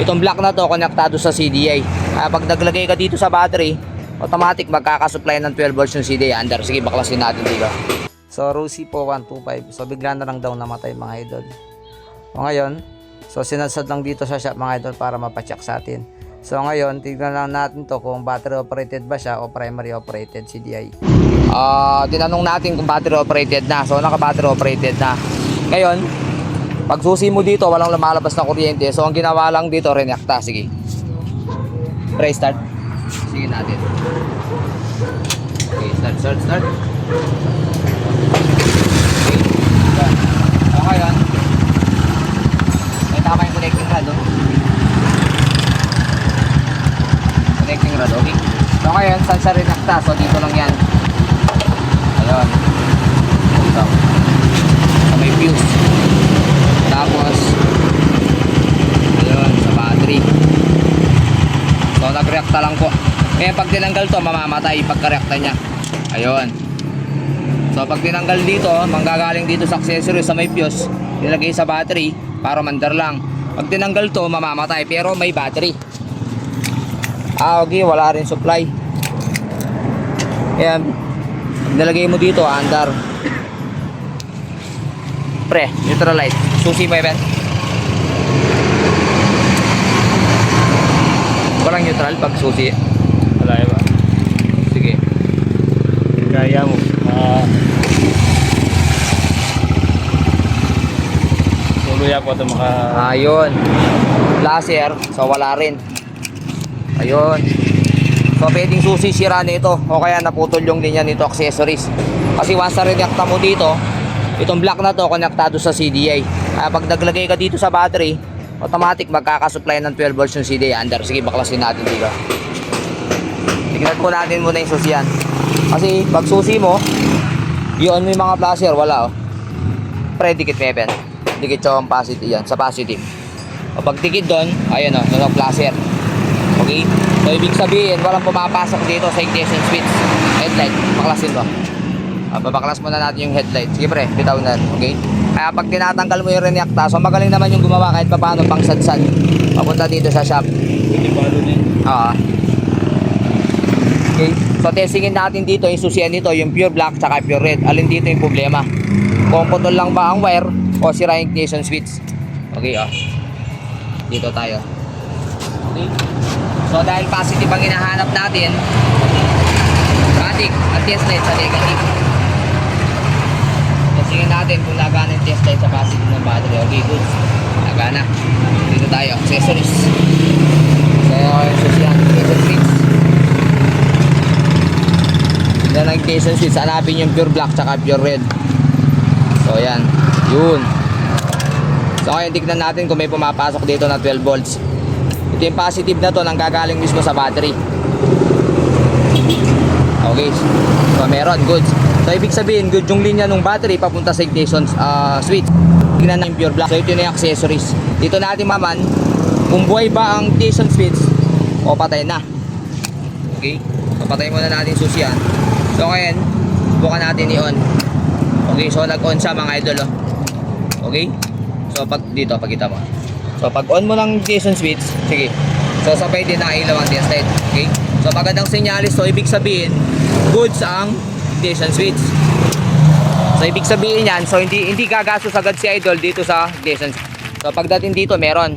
Itong black na to, konektado sa CDI. Kaya pag naglagay ka dito sa battery, automatic magkakasupply ng 12 volts yung CDI under. Sige, baklasin natin dito. So, Rusi po 125. So, bigla na lang daw namatay mga idol. O ngayon, so sinadsad lang dito sa shop mga idol para mapacheck sa atin. So ngayon, tignan lang natin to kung battery operated ba siya o primary operated CDI. Ah, tinanong natin kung battery operated na. So naka battery operated na. Ngayon, pag susi mo dito, walang lumalabas na kuryente. So ang ginawa lang dito, renekta. Sige. Pre start. Sige natin. Okay, start, start, start. Okay. Yan. So ngayon, may tama yung connecting rod, oh. Connecting rod, okay? So ngayon, saan siya rinakta? So dito lang yan. Ayun. Ito. So may fuse. Tapos, ayun, sa battery. So nagreacta lang po. Kaya pag tinanggal to, mamamatay pagkareacta niya. Ayun. So pag tinanggal dito, manggagaling dito sa accessory sa may fuse, nilagay sa battery para mandar lang. Pag tinanggal to, mamamatay pero may battery. Ah, okay, wala rin supply. Ayan. Nilagay mo dito, andar. Pre, neutral light. Susi mo yan. Walang neutral pag susi. Wala ba? Sige. Kaya mo. Ah. Tuluya po ito maka... Ayun. Laser, so wala rin. Ayun. So pwedeng susi sira nito o kaya naputol yung linya nito accessories. Kasi once na rinekta mo dito, itong black na to konektado sa CDI. Kaya pag naglagay ka dito sa battery, automatic magkakasupply ng 12 volts yung CDI under. Sige, baklasin natin dito. Tignan po natin muna yung susiyan. Kasi pag susi mo, yun yung mga flasher, wala oh. Predicate mepen. Dikit ang positive yan, sa positive. Pag dikit doon, ayun oh, flasher. Okay? So, ibig sabihin, walang pumapasok dito sa ignition switch. Headlight, baklasin mo. Uh, babaklas muna natin yung headlight. Sige pre, bitaw na. Okay? Kaya pag tinatanggal mo yung renyakta, so magaling naman yung gumawa kahit pa paano pang sadsan. Papunta dito sa shop. Hindi palo din. Ah. Okay. So testingin natin dito yung susian nito, yung pure black tsaka pure red. Alin dito yung problema? Kung putol lang ba ang wire o sira yung ignition switch. Okay, ah. Dito tayo. Okay. So dahil positive ang hinahanap natin, static at test light sa negative. Testingin natin kung lagana yung test light sa positive ng battery. Okay, good. Lagana. Dito tayo, accessories. So, susian, ignition switch. Tignan ang switch. Hanapin yung pure black tsaka pure red. So, yan. Yun. So, ngayon tignan natin kung may pumapasok dito na 12 volts. Ito yung positive na to nang gagaling mismo sa battery. Okay. So, meron. Good. So, ibig sabihin, good yung linya ng battery papunta sa ignition ah, switch. Tignan na yung pure black. So, ito na yung accessories. Dito natin maman kung buhay ba ang ignition switch o patay na. Okay? So, patay muna natin yung susian. So, ngayon, bukan natin i-on. Okay, so nag-on siya mga idol. Oh. Okay? So, pag dito, pagkita mo. So, pag on mo ng ignition switch, sige. So, sabay din nakailaw ang test light. Okay? So, magandang senyalis. So, ibig sabihin, goods ang ignition switch. So, ibig sabihin yan, so hindi hindi gagastos agad si idol dito sa ignition. So, pagdating dito, meron.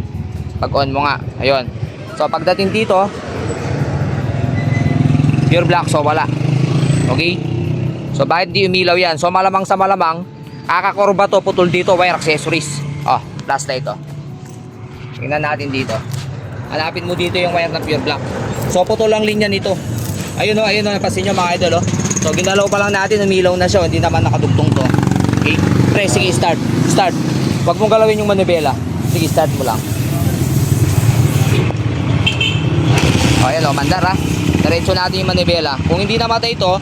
Pag on mo nga. Ayun. So, pagdating dito, pure black, so wala. Okay? So, bakit di umilaw yan? So, malamang sa malamang, kakakurba to, putol dito, wire accessories. Oh, flashlight oh. Tingnan natin dito. Hanapin mo dito yung wire ng pure black. So, putol lang linya nito. Ayun oh, ayun oh, napansin nyo mga idol oh. So, ginalaw pa lang natin, umilaw na siya, hindi naman nakadugtong to. Okay? Pre, sige, start. Start. Huwag mong galawin yung manibela. Sige, start mo lang. O, ayan o, mandar ha. Diretso natin yung manibela. Kung hindi namatay ito,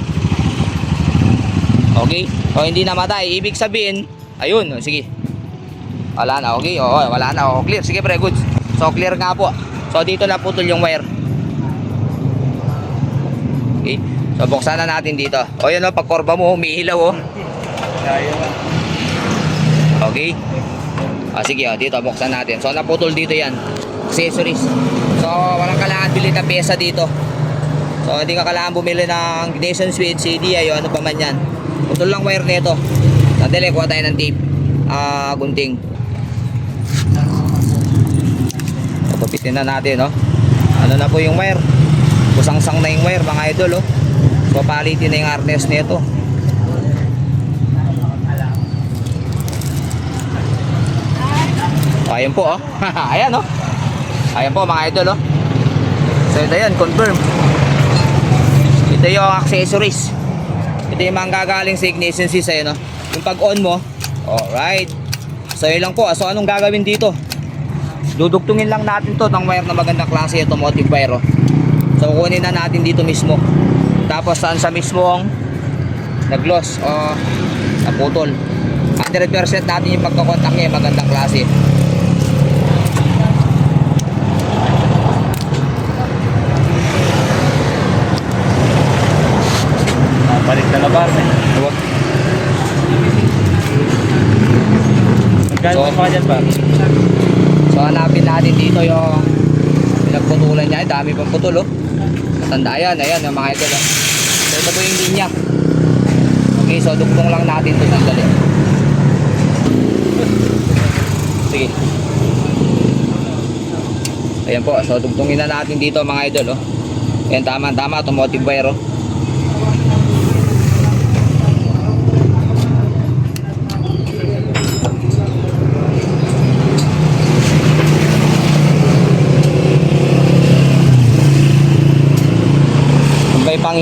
okay? O, hindi namatay. Ibig sabihin, ayun, o, sige. Wala na, okay? O, wala na. O, clear. Sige, pre, good. So, clear nga po. So, dito na putol yung wire. Okay? So, buksan na natin dito. O, yan o, pag korba mo, umiilaw o. Okay? Ah, sige, oh, dito buksan natin. So naputol dito 'yan. accessories. So, walang kailangan bili na pyesa dito. So, hindi ka kailangan bumili ng ignition switch, CDI, o ano pa man yan. Putol lang wire nito. Sandali, kuha tayo ng tape. Ah, gunting. Papapitin na natin, no? Ano na po yung wire? Kusang-sang na yung wire, mga idol, oh. Papalitin na yung harness nito. Ayan po, oh. Ayan, oh. Ayan po, mga idol, oh. So, ito yan, confirm. Ito yung accessories. Ito yung mga gagaling sa ignition switch, ayun, oh. Yung pag-on mo, alright. So, yun lang po. So, anong gagawin dito? Dudugtungin lang natin to ng wire na magandang klase, automotive wire, oh. So, kunin na natin dito mismo. Tapos, saan sa mismong nag-loss o naputol. 100% natin yung pagkakontak niya, magandang klase. Balik na labar eh. Huwag. Magkano So- so, pa dyan ba? So hanapin natin dito yung pinagputulan niya. Ay, dami pang putol oh. Matanda yan. Ayan yung mga oh. So ito po yung linya. Okay, so duktong lang natin ito sandali. Sige. Ayan po, so dugtungin na natin dito mga idol oh. Ayan tama, tama, automotive wire oh.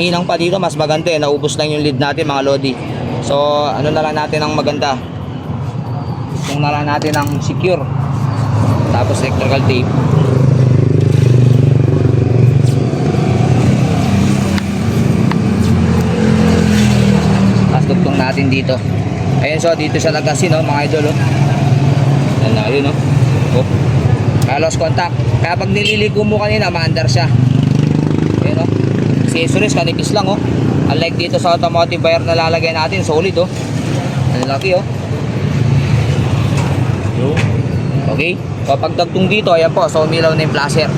Panghinang pa dito, mas maganda eh. Naubos lang yung lead natin mga lodi. So, ano na lang natin ang maganda. Kung na lang natin ang secure. Tapos electrical tape. Tapos dugtong natin dito. Ayan so, dito siya nagkasin no, mga idol. Oh. Ayan na, yun oh. Oh. Kaya lost contact. Kaya pag nililigo mo kanina, maandar siya. Ayan o. Accessories, kanipis lang o. Unlike dito sa automotive wire na lalagay natin, solid o. Ang laki o. Yo. Okay? So pag dagtong dito, ayan po, so umilaw na yung flasher.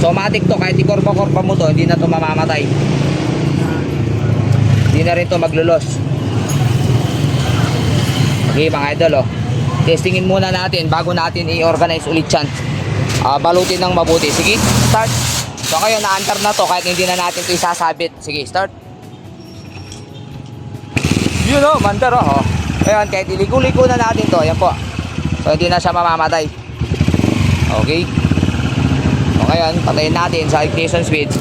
So matik to, kahit ikorpa-korpa mo to, hindi na to mamamatay. Hindi na rin to maglulos. Okay mga idol o. Testingin muna natin bago natin i-organize ulit yan. Ah, balutin ng mabuti. Sige, start. So kayo naantar na to kahit hindi na natin ito isasabit. Sige, start. Yun o, mandar o. Oh. Ayan, kahit iligo-ligo na natin to. Ayan po. So hindi na siya mamamatay. Okay. So ngayon, patayin natin sa ignition switch.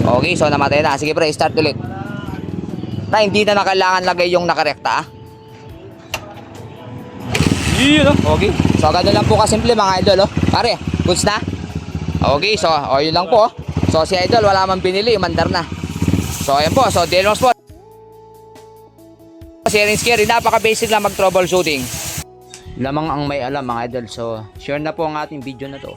Okay, so namatay na. Sige pre, start ulit. Na hindi na na kailangan lagay yung nakarekta ah. Yun oh. Okay. So ganun lang po kasimple mga idol oh. Pare, goods na? Okay, so oh, yun lang po. So si idol wala man binili, mandar na. So ayan po, so Delmos po. Sharing scary, napaka-basic lang mag-troubleshooting. Lamang ang may alam mga idol. So, share na po ang ating video na to.